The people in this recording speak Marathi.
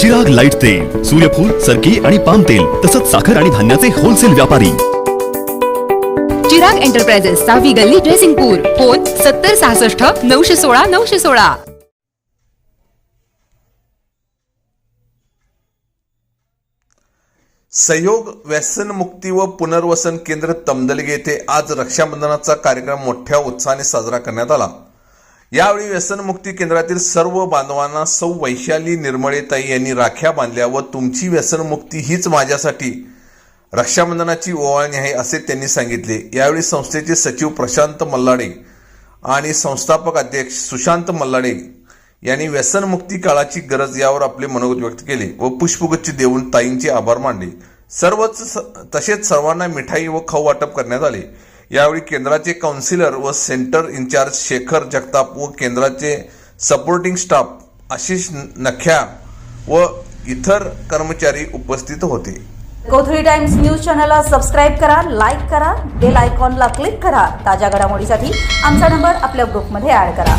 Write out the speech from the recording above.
चिराग लाइट तेल सूर्यफूल सरकी आणि पाम तेल तसंच साखर आणि धान्याचे होलसेल व्यापारी. चिराग एंटरप्राइजेस सहावी गल्ली ड्रेसिंगपूर फोन सत्तर सहासष्ट नऊशे सोळा नऊशे सोळा. सहयोग व्यसनमुक्ती व पुनर्वसन केंद्र तमदलगे येथे आज रक्षाबंधनाचा कार्यक्रम मोठ्या उत्साहाने साजरा करण्यात आला. यावेळी व्यसनमुक्ती केंद्रातील सर्व बांधवांना सौ वैशाली निर्मळेताई यांनी राख्या बांधल्या व तुमची व्यसनमुक्ती हीच माझ्यासाठी. रक्षाबंधनाची ओवाळणी आहे असे त्यांनी सांगितले. यावेळी संस्थेचे सचिव प्रशांत मल्लाडे आणि संस्थापक अध्यक्ष सुशांत मल्लाडे यांनी व्यसनमुक्ती काळाची गरज यावर आपले मनोगत व्यक्त केले व पुष्पगुच्छ देऊन ताईंचे आभार मानले. सर्वच स- तसेच सर्वांना मिठाई व खाऊ वाटप करण्यात आले. यावेळी केंद्राचे काउन्सिलर व सेंटर इंचार्ज शेखर जगताप व केंद्राचे सपोर्टिंग स्टाफ आशिष नख्या व इतर कर्मचारी उपस्थित होते. कोथळी टाइम्स न्यूज चॅनलला सबस्क्राईब करा लाईक करा बेल आयकॉनला क्लिक करा. ताज्या घडामोडीसाठी आमचा नंबर आपल्या ग्रुपमध्ये ऍड करा.